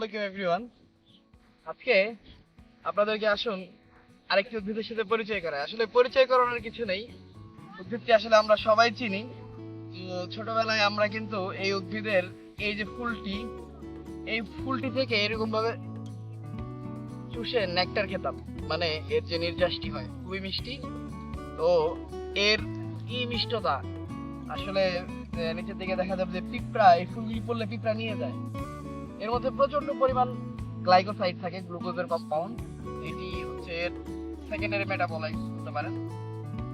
আলাইকুম এভরিওয়ান আজকে আপনাদেরকে আসুন আরেকটি উদ্ভিদের সাথে পরিচয় করা আসলে পরিচয় করানোর কিছু নেই। উদ্ভিদটি আসলে আমরা সবাই চিনি। ছোটবেলায় আমরা কিন্তু এই উদ্ভিদের এই যে ফুলটি, এই ফুলটি থেকে এরকম ভাবে চুষে নেকটার খেতাম। মানে এর যে নির্যাসটি হয়, খুবই মিষ্টি। তো এর কি মিষ্টতা? আসলে নিচের দিকে দেখা যাবে যে পিঁপড়া, এই ফুলগুলি পড়লে পিঁপড়া নিয়ে যায়। এর মধ্যে প্রচণ্ড পরিমাণ গ্লাইকোসাইড থাকে গ্লুকোজের কম্পাউন্ড এটি হচ্ছে সেকেন্ডারি মেটাবলাইট বলতে পারেন।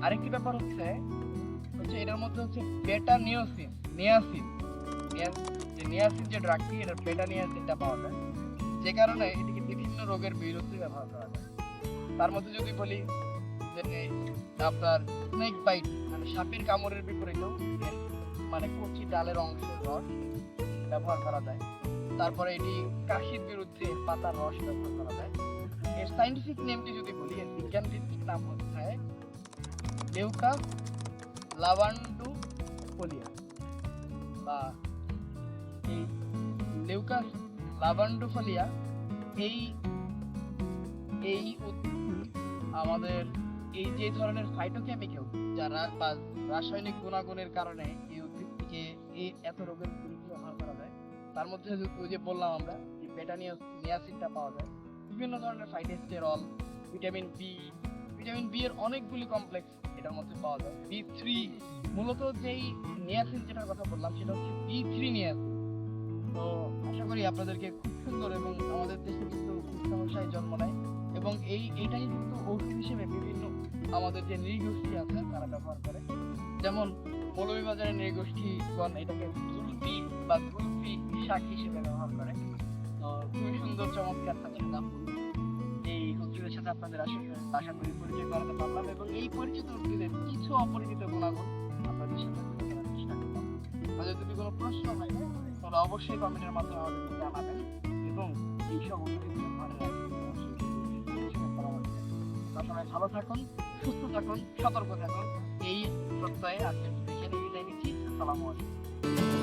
আরেকটি ব্যাপার হচ্ছে হচ্ছে এটার মধ্যে হচ্ছে বেটা নিওসিন নিয়াসিন যে নিয়াসিন যে ড্রাগটি এটা বেটা নিয়াসিনটা পাওয়া যায়। যে কারণে এটিকে বিভিন্ন রোগের বিরুদ্ধে ব্যবহার করা যায়। তার মধ্যে যদি বলি যে আপনার স্নেক বাইট মানে সাপের কামড়ের বিপরীতেও মানে কচি ডালের অংশের রস ব্যবহার করা যায়। তারপরে এটি কাশির বিরুদ্ধে পাতার রস ব্যবহার করা যায়। এর সাইন্টিফিক নেমটি যদি বলি, এর বিজ্ঞান ভিত্তিক নাম হচ্ছে লেউকা লাভান্ডু ফোলিয়া বা এই লেউকা লাভান্ডু ফোলিয়া এই এই আমাদের এই যে ধরনের ফাইটোকেমিক্যাল যারা বা রাসায়নিক গুণাগুণের কারণে এই উদ্ভিদটিকে এই এত রোগের বিরুদ্ধে ব্যবহার করা যায় তার মধ্যে ওই যে বললাম আমরা, যে বেটানিয়া নিয়াসিনটা পাওয়া যায়। বিভিন্ন ধরনের phytosterol vitamin B vitamin B এর অনেকগুলি কমপ্লেক্স এটার মধ্যে পাওয়া যায়। বি থ্রি মূলত যেই নিয়াসিন যেটার কথা বললাম, সেটা হচ্ছে বি থ্রি নিয়াসিন। তো আশা করি আপনাদেরকে খুব সুন্দর এবং আমাদের দেশে কিন্তু সমস্যায় জন্ম নেয়। এবং এই, এইটাই কিন্তু ঔষধ হিসেবে বিভিন্ন আমাদের যে নৃগোষ্ঠী আছে তারা ব্যবহার করে। যেমন মৌলভীবাজারের নৃগোষ্ঠীগণ এটাকে জুলপি বা গুলপি শাক হিসেবে ব্যবহার করে। তো খুবই সুন্দর, চমৎকার থাকে নাম এই উদ্ভিদের সাথে আপনাদের আসলে আশা করি পরিচয় করাতে পারলাম এবং এই পরিচিত উদ্ভিদের কিছু অপরিচিত গুণাগুণ আপনাদের সাথে তাদের যদি কোনো প্রশ্ন হয়, তাহলে অবশ্যই কমেন্টের মাধ্যমে আমাদেরকে জানাবেন এবং এইসব উদ্ভিদ সবাই ভালো থাকুন সুস্থ থাকুন সতর্ক থাকুন। এই প্রত্যয়ে আজকে বিদায় নিচ্ছি। আসসালামু আলাইকুম।